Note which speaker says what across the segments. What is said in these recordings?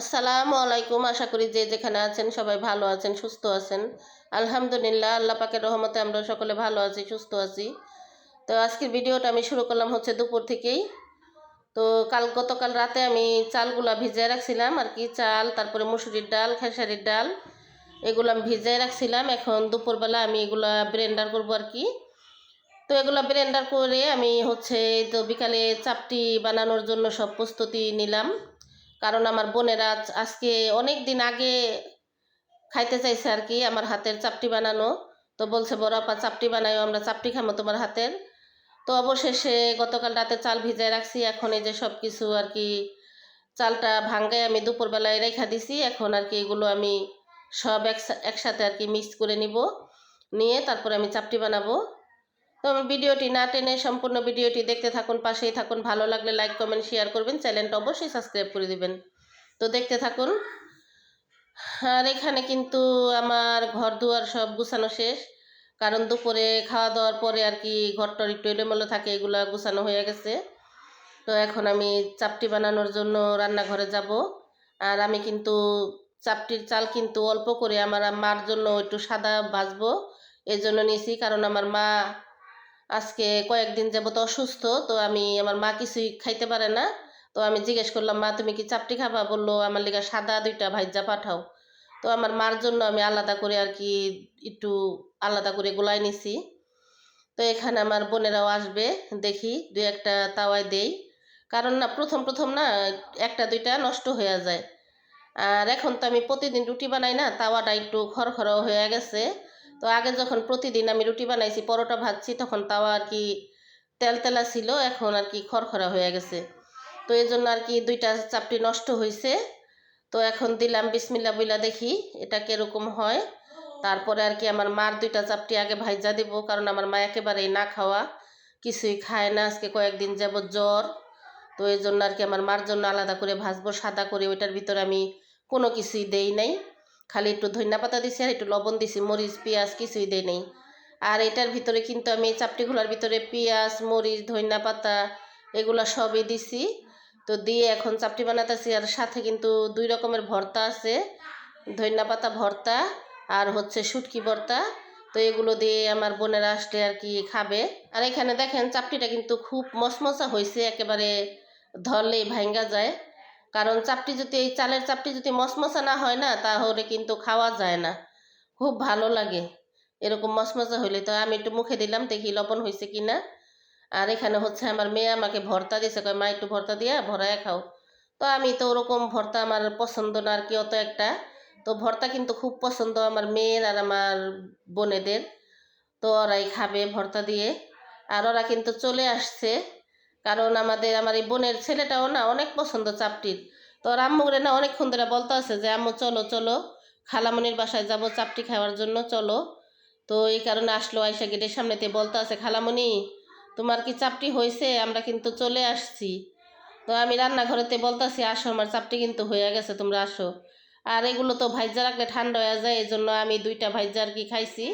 Speaker 1: আসসালামু আলাইকুম। আশা করি যে যেখানে আছেন সবাই ভালো আছেন, সুস্থ আছেন। আলহামদুলিল্লাহ, আল্লাহ পাকের রহমতে আমরা সকলে ভালো আছি, সুস্থ আছি। তো আজকের ভিডিওটা আমি শুরু করলাম হচ্ছে দুপুর থেকেই। তো কাল, গতকাল রাতে আমি চালগুলা ভিজিয়ে রাখছিলাম আর কি, চাল, তারপরে মুসুরির ডাল, খেসারির ডাল, এগুলো আমি ভিজিয়ে রাখছিলাম। এখন দুপুরবেলা আমি এগুলা ব্লেন্ডার করব আর কি। তো এগুলো ব্লেন্ডার করে আমি হচ্ছে তো বিকালে চাপটি বানানোর জন্য সব প্রস্তুতি নিলাম। কারণ আমার বোনেরা আজকে অনেক দিন আগে খাইতে চাইছে আর কি আমার হাতের চাপটি বানানো। তো বলছে, বড় আপা, চাপটি বানাইও, আমরা চাপটি খামো তোমার হাতের। তো অবশেষে গতকাল রাতে চাল ভিজায় রাখছি। এখন এই যে সব কিছু আর কি চালটা ভাঙ্গায় আমি দুপুরবেলায় রেখা দিছি। এখন আর কি এগুলো আমি সব একসা- একসাথে আর কি মিক্স করে নিব। নিয়ে তারপরে আমি চাপটি বানাবো। তো আমার ভিডিওটি না টেনে সম্পূর্ণ ভিডিওটি দেখতে থাকুন, পাশেই থাকুন। ভালো লাগলে লাইক, কমেন্ট, শেয়ার করবেন। চ্যানেলটা অবশ্যই সাবস্ক্রাইব করে দিবেন। তো দেখতে থাকুন। আর এখানে কিন্তু আমার ঘর দুয়ার সব গুছানো শেষ। কারণ দুপুরে খাওয়া দাওয়ার পরে আর কি ঘরটার একটু এলোমেলো থাকে, এগুলো গুছানো হয়ে গেছে। তো এখন আমি চাপটি বানানোর জন্য রান্নাঘরে যাব। আর আমি কিন্তু চাপটির চাল কিন্তু অল্প করে আমার মার জন্য একটু সাদা ভাজবো। এই জন্য নিয়েছি কারণ আমার মা আজকে কয়েকদিন যাবত অসুস্থ, তো আমি আমার মা কিছুই খাইতে পারে না। তো আমি জিজ্ঞেস করলাম, মা, তুমি কি চাপটি খাবা? বলল, আমার লিগা সাদা দুইটা ভাইজা পাঠাও। তো আমার মার জন্য আমি আলাদা করে আর কি একটু আলাদা করে গোলাই নিছি। তো এখানে আমার বোনেরাও আসবে, দেখি দুই একটা তাওয়ায় দেই। কারণ না, প্রথম প্রথম না, একটা দুইটা নষ্ট হয়ে যায়। আর এখন তো আমি প্রতিদিন রুটি বানাই না, তাওয়াটা একটু খড়খড় হয়ে গেছে। তো আগে যখন প্রতিদিন আমি রুটি বানাইছি, পরোটা ভাজছি, তখন তাওয়া আর কি তেল তেলা ছিল, এখন আর কি খড়খড়া হয়ে গেছে। তো এই জন্য আর কি দুইটা চাপটি নষ্ট হয়েছে তো এখন দিলাম বিসমিল্লা বইলা দেখি এটা কীরকম হয়। তারপরে আর কি আমার মার দুইটা চাপটি আগে ভাইজা দিব, কারণ আমার মা একেবারেই না খাওয়া, কিছুই খায় না, আজকে কয়েকদিন যাব জ্বর। তো এই জন্য আর কি আমার মার জন্য আলাদা করে ভাজবো, সাদা করে ওইটার ভিতরে আমি কোনো কিছুই দেই নাই। খালি একটু ধনিয়া পাতা দিছি আর একটু লবণ দিছি, মরিচ, পেঁয়াজ কিছুই দেই নেই। আর এটার ভিতরে কিন্তু আমি চাপটিগুলোর ভিতরে পেঁয়াজ, মরিচ ধনিয়া পাতা এগুলো সবই দিছি। তো দিয়ে এখন চাপটি বানাতেছি আর সাথে কিন্তু দুই রকমের ভর্তা আছে ধনিয়া পাতা ভর্তা আর হচ্ছে শুটকি ভর্তা। তো এগুলো দিয়ে আমার বোনেরা আসলে আর কি খাবে। আর এখানে দেখেন চাপটিটা কিন্তু খুব মশমশা হয়েছে একেবারে ধরলেই ভাঙ্গা যায়। কারণ চাপটি যদি এই চালের চাপটি যদি মশমশা না হয় না, তাহলে কিন্তু খাওয়া যায় না। খুব ভালো লাগে এরকম মশমশা হইলে। তো আমি একটু মুখে দিলাম, দেখি লবণ হয়েছে কি না আর এখানে হচ্ছে আমার মেয়ে আমাকে ভর্তা দিয়েছে কয়, মা, একটু ভর্তা দিয়া ভরায় খাও। তো আমি তো ওরকম ভর্তা আমার পছন্দ না আর কি অত একটা। তো ভর্তা কিন্তু খুব পছন্দ আমার মেয়ের আর আমার বোনেদের। তো ওরাই খাবে ভর্তা দিয়ে। আর ওরা কিন্তু চলে আসছে। কারণ আমাদের, আমার এই বোনের ছেলেটাও না অনেক পছন্দ চাপটির। তো আম্মুরে না অনেকক্ষণ ধরে বলতে আছে যে, আম্মু, চলো চলো। খালামনির বাসায় যাব চাপটি খাওয়ার জন্য, চলো। তো এই কারণে আসলো আয়সা গেটের সামনেতে বলতে আছে খালামণি তোমার কি চাপটি হয়েছে আমরা কিন্তু চলে আসছি। তো আমি রান্নাঘরেতে বলতেছি আসো, আমার চাপটি কিন্তু হয়ে গেছে, তোমরা আসো। আর এগুলো তো ভাইজা রাখলে ঠান্ডা হয়ে যায় এই জন্য আমি দুইটা ভাইজা আর কি খাইছি।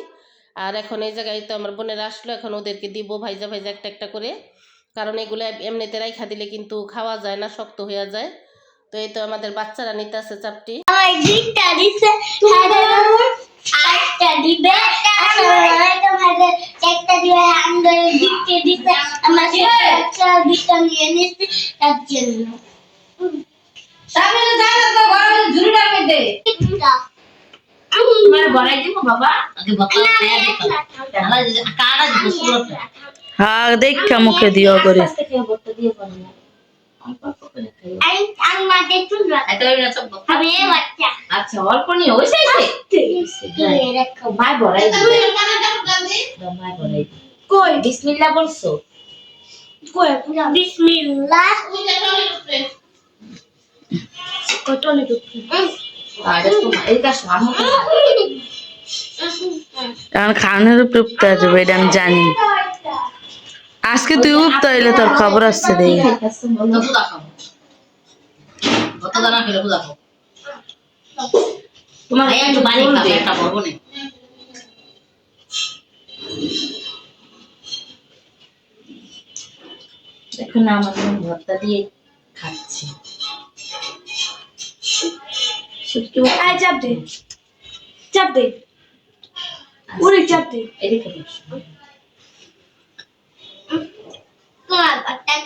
Speaker 1: আর এখন এই জায়গায় তো আমার বোনেরা আসলো, এখন ওদেরকে দিব ভাইজা ভাইজা একটা একটা করে। কারণ এগুলো এমনিতে রাইখা দিলে কিন্তু খাওয়া যায় না শক্ত হয়ে যায়। তো এই তো আমাদের বাচ্চারা নিতে আছে চাপটি
Speaker 2: বাবা? আগে
Speaker 3: হ্যাঁ দেখা মুখে দিও করে।
Speaker 2: আচ্ছা অল্প নিয়ে বড়াই কই? বলছো?
Speaker 4: কই কত
Speaker 3: কারণ খাওয়ানোর উপরে উঠতে এটা আমি জানি। আজকে তুই উঠতে হইলে তোর খবর আসছে রে।
Speaker 2: বন্ধ বুঝা খাও বতা দানা খেলে বুঝা খাও তোমার একটু বাড়ি একটা বলব না দেখুন আমার ভর্তা দিয়ে খাচ্ছি।
Speaker 5: চাপ দে। চাপ দে। উড়ে চাপ দে।
Speaker 2: এদিকে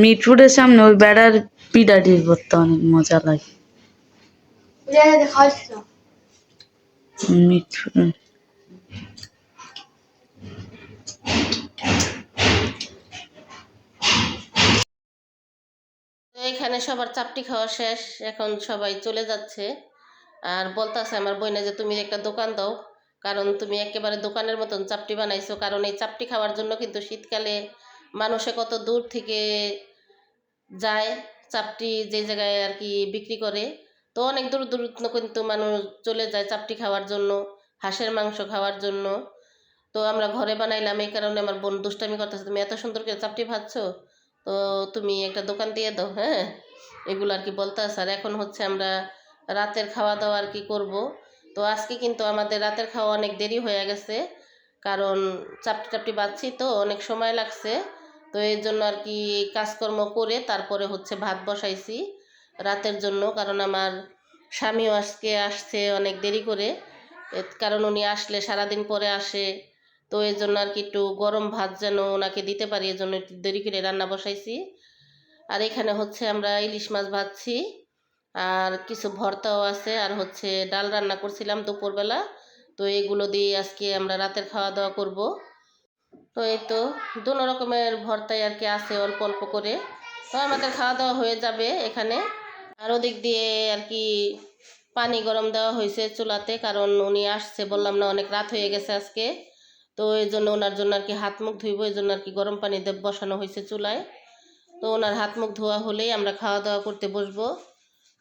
Speaker 3: মিট সামনে ওই বেড়ার পিডাটির করতে অনেক মজা লাগে।
Speaker 1: এখানে সবার চাপটি খাওয়া শেষ, এখন সবাই চলে যাচ্ছে। আর বলতাছে আমার বইনে যে, তুমি একটা দোকান দাও, কারণ তুমি একেবারে দোকানের মতন চাপটি বানাইছো, কারণ এই চাপটি খাওয়ার জন্য কিন্তু শীতকালে মানুষে কত দূর থেকে যায়, চাপটি যে জায়গায় আর কি বিক্রি করে, তো অনেক দূর দূর কিন্তু মানুষ চলে যায় চাপটি খাওয়ার জন্য, হাঁসের মাংস খাওয়ার জন্য। তো আমরা ঘরে বানাইলাম, এই কারণে আমার বোন দুষ্টামি করতেছে, তুমি এত সুন্দর করে চাপটি ভাজছ, তো তুমি একটা দোকান দিয়ে দাও হ্যাঁ? এগুলো আর কি বলতে আর এখন হচ্ছে আমরা রাতের খাওয়া দাওয়া আর কি করব। তো আজকে কিন্তু আমাদের রাতের খাওয়া অনেক দেরি হয়ে গেছে, কারণ চাপটি চাপটি বাজছি তো, অনেক সময় লাগছে। তো এই জন্য আর কি কাজকর্ম করে তারপরে হচ্ছে ভাত বসাইছি রাতের জন্য, কারণ আমার স্বামীও আজকে আসছে অনেক দেরি করে। কারণ উনি আসলে সারাদিন পরে আসে, তো এই জন্য আর কি একটু গরম ভাত যেন ওনাকে দিতে পারি, এই জন্য একটু দেরি করে রান্না বসাইছি। আর এখানে হচ্ছে আমরা ইলিশ মাছ ভাজছি, আর কিছু ভর্তাও আছে, আর হচ্ছে ডাল রান্না করছিলাম দুপুরবেলা, তো এগুলো দিয়ে আজকে আমরা রাতের খাওয়া দাওয়া করব। তো এই তো দুনো রকমের ভর্তাই আর কি আছে অল্প অল্প করে। তো আমাদের খাওয়া দাওয়া হয়ে যাবে এখানে। আর ওদিক দিয়ে আর কি পানি গরম দেওয়া হয়েছে চুলাতে, কারণ উনি আসছে, বললাম না অনেক রাত হয়ে গেছে আজকে। তো এই জন্য ওনার জন্য আর কি হাত মুখ ধুইব, এই জন্য আর কি গরম পানি দিয়ে বসানো হয়েছে চুলায়। তো ওনার হাত মুখ ধোয়া হলেই আমরা খাওয়া দাওয়া করতে বসবো।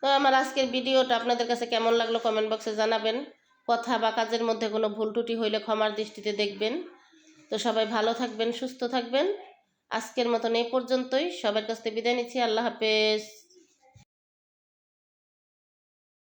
Speaker 1: তো আমার আজকের ভিডিওটা আপনাদের কাছে কেমন লাগল কমেন্ট বক্সে জানাবেন। কথা বা কাজের মধ্যে কোনো ভুল ত্রুটি হইলে ক্ষমার দৃষ্টিতে দেখবেন। তো সবাই ভালো থাকবেন, সুস্থ থাকবেন। আজকের মতন এই পর্যন্তই। সবার কাছ থেকে বিদায় নিচ্ছি। আল্লাহ হাফেজ।